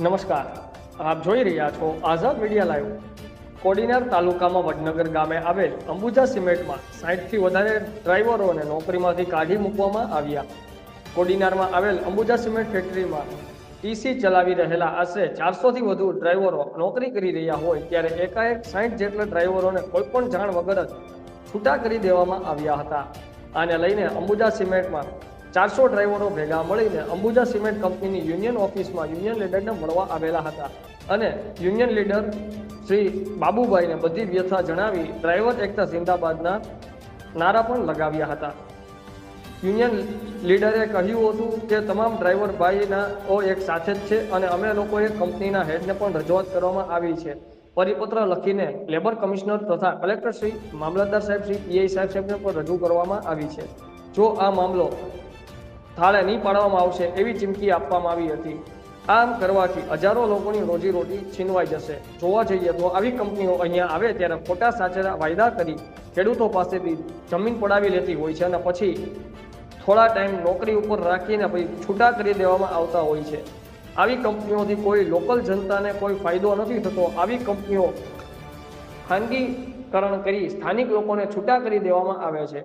નમસ્કાર. આપ જોઈ રહ્યા છો આઝાદ મીડિયા લાઈવ. કોડીનાર તાલુકામાં વડનગર ગામે આવેલ અંબુજા સિમેન્ટમાં સાઠથી વધારે ડ્રાઈવરોને નોકરીમાંથી કાઢી મૂકવામાં આવ્યા. કોડીનારમાં આવેલ અંબુજા સિમેન્ટ ફેક્ટરીમાં ટીસી ચલાવી રહેલા આશરે ચારસોથી વધુ ડ્રાઈવરો નોકરી કરી રહ્યા હોય ત્યારે એકાએક સાઠ જેટલા ડ્રાઈવરોને કોઈપણ જાણ વગર જ છૂટા કરી દેવામાં આવ્યા હતા. આને લઈને અંબુજા સિમેન્ટમાં ચારસો ડ્રાઈવરો ભેગા મળીને અંબુજા સિમેન્ટ કંપનીની યુનિયન ઓફિસમાં યુનિયન લીડરને મળવા આવેલા હતા. અને યુનિયન લીડર શ્રી બાબુભાઈને બધી વ્યથા જણાવી ડ્રાઈવર એકતા જિંદાબાદના નારા પણ લગાવ્યા હતા. યુનિયન લીડરે કહ્યું હતું કે તમામ ડ્રાઈવર ભાઈના ઓ એક સાથે જ છે અને અમે લોકોએ કંપનીના હેડને પણ રજૂઆત કરવામાં આવી છે. પરિપત્ર લખીને લેબર કમિશનર તથા કલેક્ટર શ્રી, મામલતદાર સાહેબ શ્રી, પીઆઈ સાહેબ સાહેબને પણ રજૂ કરવામાં આવી છે. જો આ મામલો થાળે નહીં પાડવામાં આવશે એવી ચીમકી આપવામાં આવી હતી. આમ કરવાથી હજારો લોકોની રોજીરોટી છીનવાઈ જશે. જોવા જઈએ તો આવી કંપનીઓ અહીંયા આવે ત્યારે ખોટા સાચેલા વાયદા કરી ખેડૂતો પાસેથી જમીન પડાવી લેતી હોય છે અને પછી થોડા ટાઈમ નોકરી ઉપર રાખીને પછી છૂટા કરી દેવામાં આવતા હોય છે. આવી કંપનીઓથી કોઈ લોકલ જનતાને કોઈ ફાયદો નથી થતો. આવી કંપનીઓ ખાનગીકરણ કરી સ્થાનિક લોકોને છૂટા કરી દેવામાં આવે છે.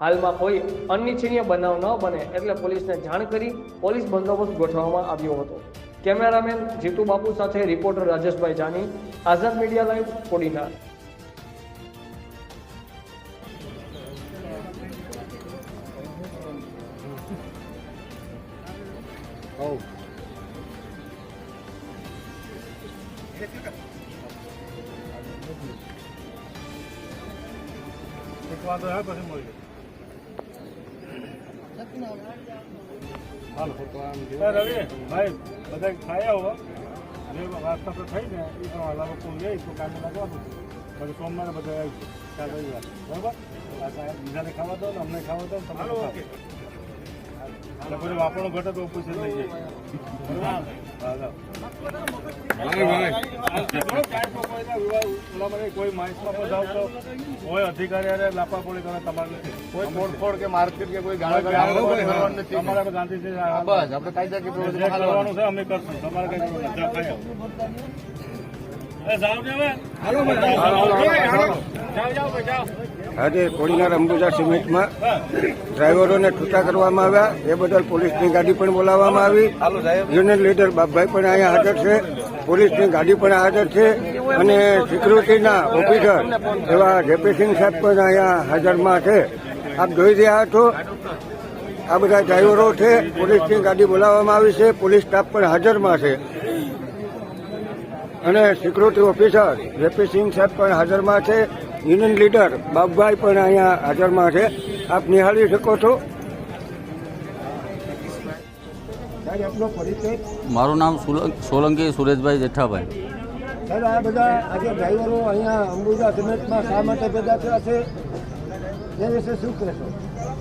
હાલમાં કોઈ અનિચ્છનીય બનાવ ન બને એટલે પોલીસને જાણ કરી પોલીસ બંદોબસ્ત ગોઠવવામાં આવ્યો હતો. કેમેરામેન જીતુ બાપુ સાથે reporter Rajeshbhai Jani, Azad media live, Kodinar. એક વાંધો હે પછી મળીએ હવે ભાઈ બધા ખાયા હો. જે વાસ્તા તો થઈ ને એ પ્રમાણે કોઈ જાય તો કામે લાગવાનું પછી સોમવારે બધા આવી ચાર રવિવાર. બરાબર? બીજાને ખાવા દો ને અમને ખાવા દો તમે પછી વાપરણો ઘટે તો પૂછી લઈ જાય. બરાબર? કાંઈ પણ જાઓ તો કોઈ અધિકારી હારે લાપા પડી તમે તમારે કોઈ તોડફોડ કે માર્કેટ કે કોઈ ગાળા. તમારે ગાંધીજી બસ આપણે જે કરવાનું છે અમે કરશું. તમારે કઈ. જાઓ, જાઓ જાઓ, જાઓ, ભાઈ, જાઓ. આજે કોડીનાર અંબુજા સિમેન્ટમાં ડ્રાઈવરોને છૂટા કરવામાં આવ્યા. એ બદલ પોલીસની ગાડી પણ બોલાવવામાં આવી. યુનિયન લીડર બાપભાઈ પણ અહીંયા હાજર છે. પોલીસની ગાડી પણ હાજર છે. અને સિક્યુરિટીના ઓફિસર એવા જેપીસિંહ સાહેબ પણ અહીંયા હાજરમાં છે. આપ જોઈ રહ્યા છો, આ બધા ડ્રાઈવરો છે. પોલીસની ગાડી બોલાવવામાં આવી છે. પોલીસ સ્ટાફ પણ હાજરમાં છે. અને સિક્યુરિટી ઓફિસર જેપીસિંહ સાહેબ પણ હાજરમાં છે. યુનિયન લીડર બાબુભાઈ પણ અહીંયા હાજરમાં છે. આપ નિહાળી શકો છો. સાહેબ આપનો પરિચય? મારું નામ સુલ- સોલંકી સુરેશભાઈ જેઠાભાઈ. સર આ બધા આજે ડ્રાઈવરો અહીંયા અંબુજા સિમેન્ટમાં શા માટે ભેગા થયા છે? એ વિશે શું કહેશો?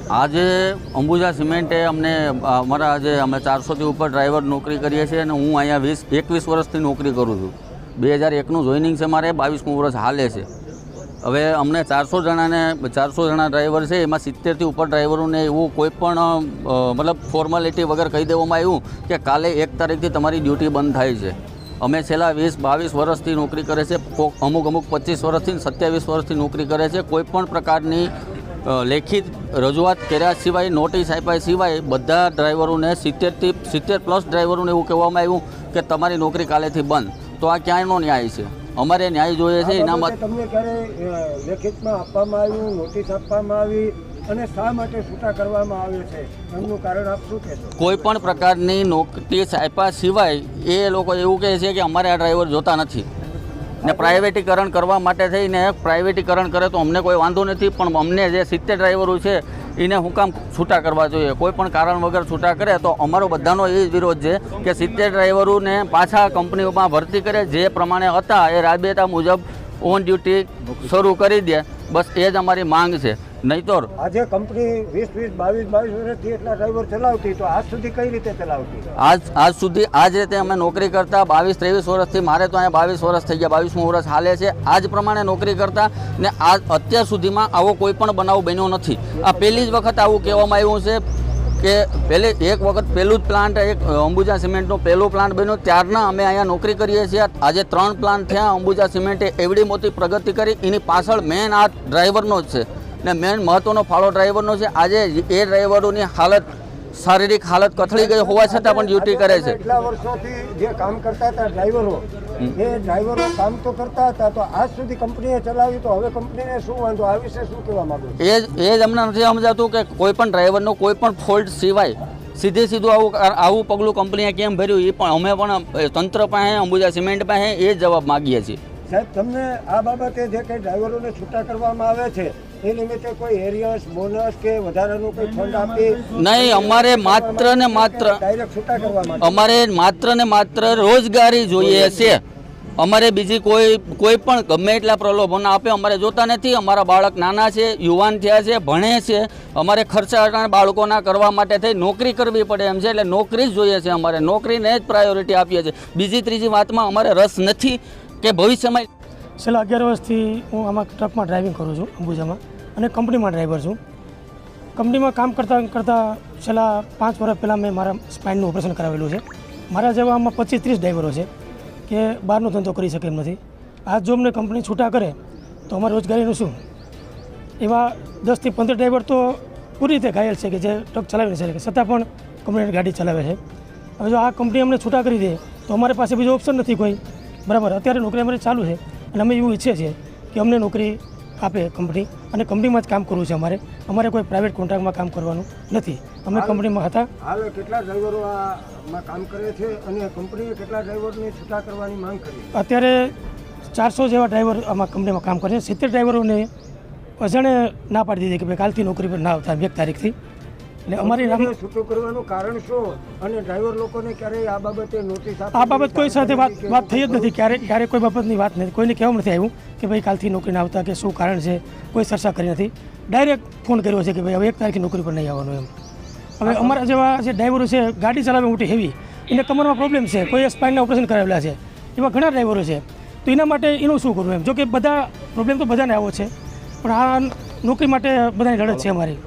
આજે અંબુજા સિમેન્ટે અમને અમારા આજે અમે ચારસોથી ઉપર ડ્રાઈવર નોકરી કરીએ છીએ અને હું અહીંયા વીસ એકવીસ વર્ષથી નોકરી કરું છું. બે હજાર એકનું જોઈનિંગ છે મારે બાવીસમું વર્ષ હાલે છે. હવે અમને ચારસો જણાને, ચારસો જણા ડ્રાઈવર છે, એમાં સિત્તેરથી ઉપર ડ્રાઈવરોને એવું કોઈ પણ મતલબ ફોર્માલિટી વગર કહી દેવામાં આવ્યું કે કાલે એક તારીખથી તમારી ડ્યુટી બંધ થાય છે. અમે છેલ્લા વીસ, બાવીસ વર્ષથી નોકરી કરે છે અમુક અમુક પચીસ વર્ષથી સત્યાવીસ વર્ષથી નોકરી કરે છે, કોઈ પણ પ્રકારની લેખિત રજૂઆત કર્યા સિવાય નોટિસ આપ્યા સિવાય બધા ડ્રાઈવરોને સિત્તેરથી, સિત્તેર પ્લસ ડ્રાઈવરોને એવું કહેવામાં આવ્યું કે તમારી નોકરી કાલેથી બંધ. તો આ ક્યાંયનો ન્યાય છે? અમારે ન્યાય જોઈએ છે એના માટે તમને ક્યારે લેખિતમાં આપવામાં આવ્યું નોટિસ આપવામાં આવી અને શા માટે છૂટા કરવામાં આવે છે? એમનું કારણ આપ શું કહેશો? કોઈ પણ પ્રકારની નોટિસ આપ્યા સિવાય એ લોકો એવું કહે છે કે અમારે આ ડ્રાઈવર જોતા નથી. ને પ્રાઇવેટીકરણ કરવા માટે થઈને પ્રાઇવેટીકરણ કરે તો અમને કોઈ વાંધો નથી પણ અમને જે સિત્તેર ડ્રાઈવરો છે એને હું કામ છૂટા કરવા જોઈએ. કોઈ પણ કારણ વગર છૂટા કરે તો અમારો બધાનો એ જ વિરોધ છે કે સિત્તેર ડ્રાઈવરોને પાછા કંપનીઓમાં ભરતી કરે. જે પ્રમાણે હતા એ રાબેતા મુજબ ઓન ડ્યુટી શરૂ કરી દે. બસ એ જ અમારી માંગ છે. નહીતર આજે કંપની વીસ વીસ બાવીસ બાવીસ વર્ષથી એટલા ડ્રાઈવર ચલાવતી તો આજ સુધી કઈ રીતે ચલાવતી? આજ આજ સુધી આજ રીતે અમે નોકરી કરતા બાવીસ ત્રેવીસ વર્ષથી મારે તો અહીંયા બાવીસ વર્ષ થઈ ગયા બાવીસમું વર્ષ હાલે છે. આજ પ્રમાણે નોકરી કરતા ને આ અત્યાર સુધીમાં આવો કોઈ પણ બનાવ બન્યો નથી. આ પહેલી જ વખત આવું કહેવામાં આવ્યું છે કે પહેલે એક વખત પહેલું જ પ્લાન્ટ એક અંબુજા સિમેન્ટનો પહેલો પ્લાન્ટ બન્યો ત્યારના અમે અહીંયા નોકરી કરીએ છીએ. આજે ત્રણ પ્લાન્ટ થયા અંબુજા સિમેન્ટે એવડી મોટી પ્રગતિ કરી એની પાછળ મેન આ ડ્રાઈવરનો જ છે. ને મેન મહત્ત્વનો ફાળો ડ્રાઈવરનો છે. આજે એ ડ્રાઈવરોની હાલત શારીરિક હાલત કથળી ગઈ હોવા છતાં પણ ડ્યુટી કરે છે. એટલા વર્ષોથી જે કામ કરતા હતા ડ્રાઈવરો એ ડ્રાઈવરો કામ તો કરતા હતા તો આજ સુધી કંપનીએ ચલાવી તો હવે કંપનીને શું વાંધો? આ વિશે શું કહેવા માંગુ એ એ જ અમને નથી સમજાતું કે કોઈ પણ ડ્રાઈવરનો કોઈ પણ ફોલ્ટ સિવાય સીધે સીધું આવું આવું પગલું કંપનીએ કેમ ભર્યું? એ પણ અમે પણ તંત્ર પાસે અંબુજા સિમેન્ટ પાસે એ જવાબ માગીએ છીએ. સાહેબ તમને આ બાબતે જે કંઈ ડ્રાઈવરોને છૂટા કરવામાં આવે છે એ નિમિત્તે કોઈ એરિયસ બોનસ કે વધારાનું કોઈ ફંડ આપી નહીં અમારે માત્ર ને માત્ર અમારે માત્ર ને માત્ર રોજગારી જોઈએ છે. અમારે બીજી કોઈ કોઈ પણ ગમે એટલા પ્રલોભન આપે અમારે જોતા નથી. અમારા બાળક નાના છે યુવાન થયા છે ભણે છે. અમારે ખર્ચા બાળકોના કરવા માટે થઈ નોકરી કરવી પડે એમ છે એટલે નોકરી જ જોઈએ છે અમારે. નોકરીને જ પ્રાયોરિટી આપીએ છીએ. બીજી ત્રીજી વાતમાં અમારે રસ નથી કે ભવિષ્યમાં છેલ્લા અગિયાર વર્ષથી હું આમાં ટ્રકમાં ડ્રાઇવિંગ કરું છું અંબુજામાં અને કંપનીમાં ડ્રાઈવર છું. કંપનીમાં કામ કરતાં કરતાં છેલ્લા પાંચ વર્ષ પહેલાં મેં મારા સ્પાઇનનું ઓપરેશન કરાવેલું છે. મારા જેવા આમાં પચીસ ત્રીસ ડ્રાઈવરો છે કે બહારનો ધંધો કરી શકે એમ નથી. આ જો અમને કંપની છૂટા કરે તો અમારી રોજગારીનું શું? એવા દસથી પંદર ડ્રાઈવર તો પૂરી રીતે ઘાયલ છે કે જે ટ્રક ચલાવી નથી શકે, છતાં પણ કંપનીની ગાડી ચલાવે છે. હવે જો આ કંપની અમને છૂટા કરી દે તો અમારી પાસે બીજો ઓપ્શન નથી કોઈ. બરાબર, અત્યારે નોકરી અમારી ચાલુ છે. અને અમે એવું ઈચ્છીએ છીએ કે અમને નોકરી આપે કંપની અને કંપનીમાં જ કામ કરવું છે અમારે. અમારે કોઈ પ્રાઇવેટ કોન્ટ્રાક્ટમાં કામ કરવાનું નથી. અમે કંપનીમાં હતા. હાલ કેટલા ડ્રાઈવરો આમાં કામ કરે છે અને કંપનીએ કેટલા ડ્રાઈવરને છૂટા કરવાની માંગ કરી અત્યારે ચારસો જેવા ડ્રાઈવર આમાં કંપનીમાં કામ કરે છે. સિત્તેર ડ્રાઈવરોને અજાણે ના પાડી દીધી કે ભાઈ કાલથી નોકરી પર ના આવતા એક તારીખથી. એટલે અમારી છૂટું કરવાનું કારણ શું? અને ડ્રાઈવર લોકોને ક્યારેય આ બાબતે નોટિસ આ બાબત કોઈ સાથે વાત વાત થઈ જ નથી. ક્યારેક ક્યારેક કોઈ બાબતની વાત નથી. કોઈને કહેવામાં નથી આવ્યું કે ભાઈ કાલથી નોકરી આવતા કે શું કારણ છે? કોઈ ચર્ચા કરી નથી. ડાયરેક્ટ ફોન કર્યો છે કે ભાઈ હવે એક તારીખે નોકરી પર નહીં આવવાનું એમ. હવે અમારા જેવા જે ડ્રાઈવરો છે ગાડી ચલાવે મોટી હેવી એને કમરમાં પ્રોબ્લેમ છે. કોઈ સ્પાઇનના ઓપરેશન કરાવેલા છે. એવા ઘણા ડ્રાઈવરો છે. તો એના માટે એનું શું કરવું એમ? જો કે બધા પ્રોબ્લેમ તો બધાને આવો છે. પણ આ નોકરી માટે બધાની લડત છે અમારી.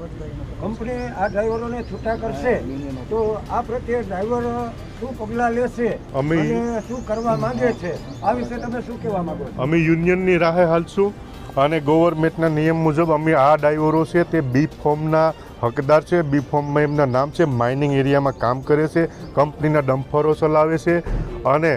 કંપની આ ડ્રાઈવરોને છૂટા કરશે તો આ પ્રત્યે ડ્રાઈવર શું પગલાં લેશે અમે- શું કરવા માંગે છે આ વિશે તમે શું કહેવા માંગો છો? અમે યુનિયનની રાહે હાલશું અને ગવર્મેન્ટના નિયમ મુજબ અમે આ ડ્રાઈવરો છે તે બી ફોર્મના હકદાર છે બી ફોર્મમાં એમના નામ છે માઇનિંગ એરિયામાં કામ કરે છે કંપનીના ડમ્ફરો ચલાવે છે અને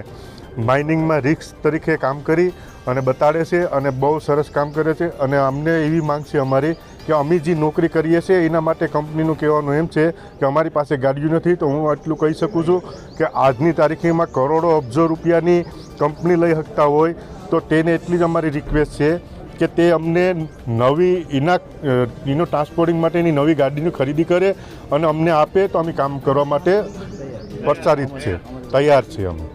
માઇનિંગમાં રિક્સ તરીકે કામ કરી અને બતાડે છે અને બહુ સરસ કામ કરે છે અને અમને એવી માંગ છે અમારી કે અમે જે નોકરી કરીએ છીએ, એના માટે કંપનીનું કહેવાનું એમ છે કે અમારી પાસે ગાડીઓ નથી, તો હું એટલું કહી શકું છું કે આજની તારીખમાં કરોડો અબજો રૂપિયાની કંપની લઈ શકતા હોય, તો તેને એટલી જ અમારી રિક્વેસ્ટ છે કે તે અમને નવી એના એનો ટ્રાન્સપોર્ટિંગ માટેની નવી ગાડીની ખરીદી કરે અને અમને આપે તો અમે કામ કરવા માટે પ્રચારિત છે, તૈયાર છે અમે.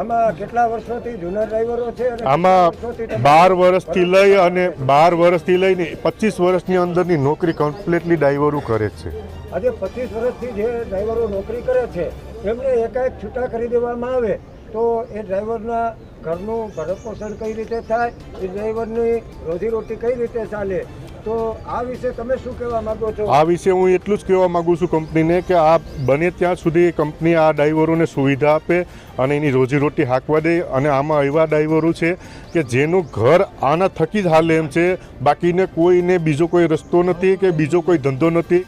આમાં કેટલા વર્ષોથી જૂના ડ્રાઈવરો છે આમાં બાર વર્ષથી લઈ અને બાર વર્ષથી લઈને પચીસ વર્ષની અંદરની નોકરી કમ્પ્લીટલી ડ્રાઈવરો કરે છે. આજે પચીસ વર્ષથી જે ડ્રાઈવરો નોકરી કરે છે એમને એકાએક છૂટા કરી દેવામાં આવે તો એ ડ્રાઈવરના ઘરનું ભરણપોષણ કઈ રીતે થાય એ ડ્રાઈવરની રોજીરોટી કઈ રીતે ચાલે તો આ વિશે તમે શું કહેવા માંગો છો? આ વિશે હું એટલું જ કહેવા માગું છું કંપનીને કે આ બને ત્યાં સુધી કંપની આ ડ્રાઈવરોને સુવિધા આપે અને એની રોજીરોટી હાંકવા દે અને આમાં એવા ડ્રાઈવરો છે કે જેનું ઘર આના થકી જ હાલે એમ છે. બાકીને કોઈને બીજો કોઈ રસ્તો નથી કે બીજો કોઈ ધંધો નથી.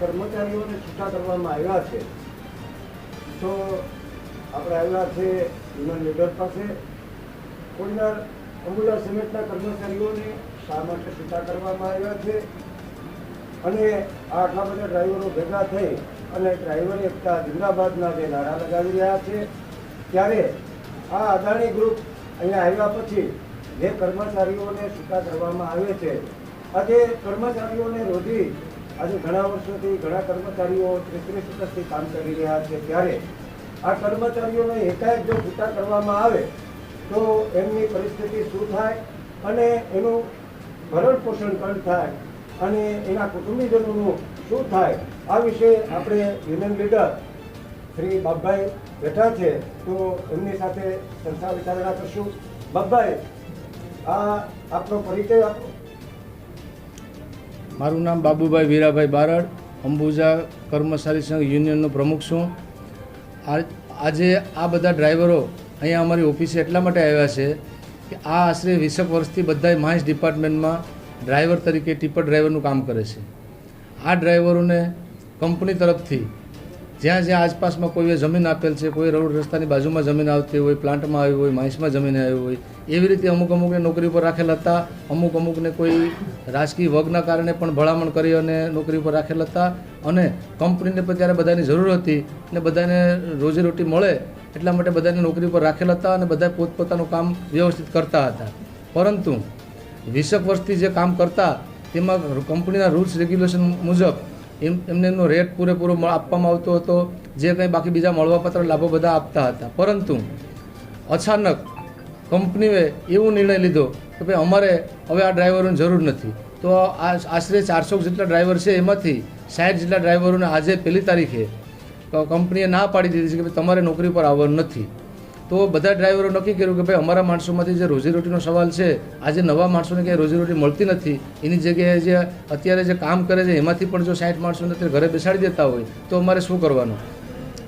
કર્મચારીઓને છૂટા કરવામાં આવ્યા છે. તો આપણે આવ્યા છે યુનિયન લીડર પાસે. કોઈના અંબુલા સિમેન્ટના કર્મચારીઓને શા માટે છૂટા કરવામાં આવ્યા છે? અને આટલા બધા ડ્રાઈવરો ભેગા થઈ અને ડ્રાઈવર એકતા જિંદાબાદના જે નારા લગાવી રહ્યા છે, ત્યારે આ અદાણી ગ્રુપ અહીંયા આવ્યા પછી જે કર્મચારીઓને છૂટા કરવામાં આવે છે આજે કર્મચારીઓને રોજી આજે ઘણા વર્ષોથી ઘણા કર્મચારીઓ ત્રીસ વર્ષથી કામ કરી રહ્યા છે, ત્યારે આ કર્મચારીઓને એકાએક જો છૂટા કરવામાં આવે તો એમની પરિસ્થિતિ શું થાય અને એનું ભરણ પોષણ પણ થાય અને એના કુટુંબીજનોનું શું થાય, આ વિશે આપણે યુનિયન લીડર શ્રી બાપભાઈ બેઠા છે. તો એમની સાથે ચર્ચા વિચારણા કરશું. બાપભાઈ, આ આપનો પરિચય આપો. મારું નામ બાબુભાઈ વીરાભાઈ બારડ, અંબુજા કર્મચારી સંઘ યુનિયનનો પ્રમુખ છું. આજે આ બધા ડ્રાઈવરો અહીંયા અમારી ઓફિસે એટલા માટે આવ્યા છે કે આ આશરે વીસેક વર્ષથી બધા માઇન્સ ડિપાર્ટમેન્ટમાં ડ્રાઈવર તરીકે ટીપર ડ્રાઈવરનું કામ કરે છે. આ ડ્રાઈવરોને કંપની તરફથી જ્યાં જ્યાં આસપાસમાં કોઈએ જમીન આપેલ છે, કોઈ રોડ રસ્તાની બાજુમાં જમીન આવતી હોય, પ્લાન્ટમાં આવી હોય માઇન્સમાં જમીન આવી હોય, એવી રીતે અમુક અમુકને નોકરી પર રાખેલા હતા, અમુક અમુકને કોઈ રાજકીય વગના કારણે પણ ભલામણ કરી અને નોકરી ઉપર રાખેલ હતા અને કંપનીને પણ ત્યારે બધાની જરૂર હતી અને બધાને રોજીરોટી મળે એટલા માટે બધાને નોકરી પર રાખેલા હતા અને બધા પોતપોતાનું કામ વ્યવસ્થિત કરતા હતા. પરંતુ વીસેક વર્ષથી જે કામ કરતા, તેમાં કંપનીના રૂલ્સ, રેગ્યુલેશન મુજબ એમ એમને એમનો રેટ પૂરેપૂરો આપવામાં આવતો હતો. જે કંઈ બાકી બીજા મળવાપાત્ર લાભો બધા આપતા હતા. પરંતુ અચાનક કંપનીએ એવું નિર્ણય લીધો કે ભાઈ અમારે હવે આ ડ્રાઈવરોની જરૂર નથી. તો આશરે ચારસો જેટલા ડ્રાઈવર છે એમાંથી સાઠ જેટલા ડ્રાઈવરોને આજે પહેલી તારીખે કંપનીએ ના પાડી દીધી છે કે તમારે નોકરી પર આવવાનું નથી. તો બધા ડ્રાઈવરો નક્કી કર્યું કે ભાઈ અમારા માણસોમાંથી જે રોજીરોટીનો સવાલ છે, આજે નવા માણસોને ક્યાંય રોજીરોટી મળતી નથી, એની જગ્યાએ જે અત્યારે જે કામ કરે છે, એમાંથી પણ જો સાઠ માણસોને અત્યારે ઘરે બેસાડી દેતા હોય, તો અમારે શું કરવાનું?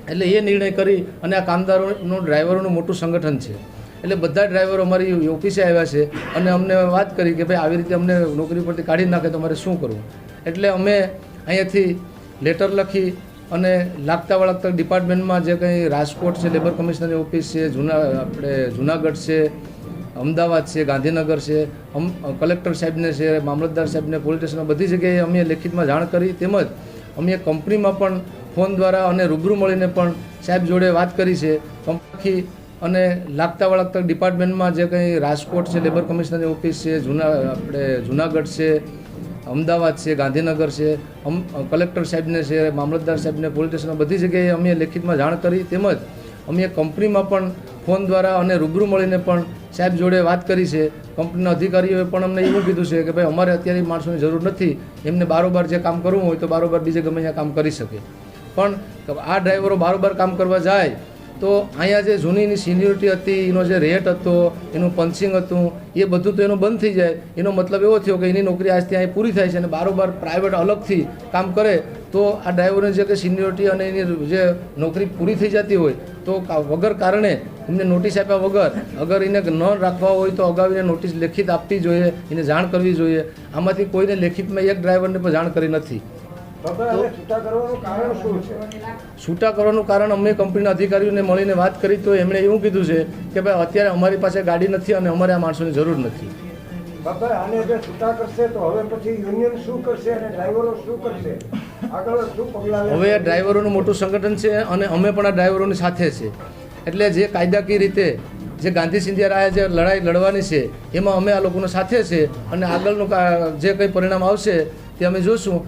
એટલે એ નિર્ણય કરી અને આ કામદારોનું, ડ્રાઈવરોનું મોટું સંગઠન છે. એટલે બધા ડ્રાઈવરો અમારી ઓફિસે આવ્યા છે અને અમને વાત કરી કે ભાઈ આવી રીતે અમને નોકરી પરથી કાઢી નાખે તો અમારે શું કરવું? એટલે અમે અહીંયાથી લેટર લખી અને લાગતા વળગતા ડિપાર્ટમેન્ટમાં જે કંઈ રાજકોટ છે, લેબર કમિશનરની ઓફિસ છે, જૂના, આપણે જુનાગઢ છે, અમદાવાદ છે, ગાંધીનગર છે કલેક્ટર સાહેબને છે, મામલતદાર સાહેબને, પોલીસ સ્ટેશનમાં બધી જગ્યાએ અમે લેખિતમાં જાણ કરી. તેમજ અમે કંપનીમાં પણ ફોન દ્વારા અને રૂબરૂ મળીને પણ સાહેબ જોડે વાત કરી છે. કંપની અને લાગતા વળગતા ડિપાર્ટમેન્ટમાં જે કંઈ રાજકોટ છે, લેબર કમિશનરની ઓફિસ છે, જૂના, આપણે જુનાગઢ છે અમદાવાદ છે, ગાંધીનગર છે કલેક્ટર સાહેબને છે, મામલતદાર સાહેબને, પોલીસ સ્ટેશનમાં બધી જગ્યાએ અમે લેખિતમાં જાણ કરી. તેમજ અમે કંપનીમાં પણ ફોન દ્વારા અને રૂબરૂ મળીને પણ સાહેબ જોડે વાત કરી છે. કંપનીના અધિકારીઓએ પણ અમને એવું કીધું છે કે ભાઈ, અમારે અત્યારે માણસોની જરૂર નથી. એમને બારોબાર જે કામ કરવું હોય તો બારોબાર બીજે ગમે ત્યાં કામ કરી શકે. પણ આ ડ્રાઈવરો બારોબાર કામ કરવા જાય તો અહીંયા જે જૂની સિનિયોરિટી હતી, એનો જે રેટ હતો, એનું પંચિંગ હતું, એ બધું તો એનું બંધ થઈ જાય. એનો મતલબ એવો થયો કે એની નોકરી આજથી અહીં પૂરી થાય છે અને બારોબાર પ્રાઇવેટ અલગથી કામ કરે, તો આ ડ્રાઈવરની જે કે સિનિયોરિટી અને એની જે નોકરી પૂરી થઈ જતી હોય, તો વગર કારણે એમને નોટિસ આપ્યા વગર, અગર એને ન રાખવા હોય તો અગાઉ એને નોટિસ લેખિત આપવી જોઈએ, એને જાણ કરવી જોઈએ. આમાંથી કોઈને લેખિતમાં એક ડ્રાઈવરને પણ જાણ કરી નથી. છૂટા કરવાનું કારણ અમે કંપનીના અધિકારીઓને મળીને વાત કરી તો એમણે એવું કીધું છે કે ભાઈ અત્યારે અમારી પાસે ગાડી નથી અને અમારે આ માણસોની જરૂર નથી. બાપા આને જો છૂટા કરશે તો હવે પછી યુનિયન શું કરશે અને ડ્રાઈવરો શું કરશે? આગળ શું પગલાં હવે ડ્રાઈવરોનું મોટું સંગઠન છે અને અમે પણ આ ડ્રાઈવરોની સાથે છે. એટલે જે કાયદાકીય રીતે જે ગાંધી સિંધિયા જે લડાઈ લડવાની છે એમાં અમે આ લોકોનો સાથે છે અને આગળનું જે કંઈ પરિણામ આવશે તે અમે જોશું.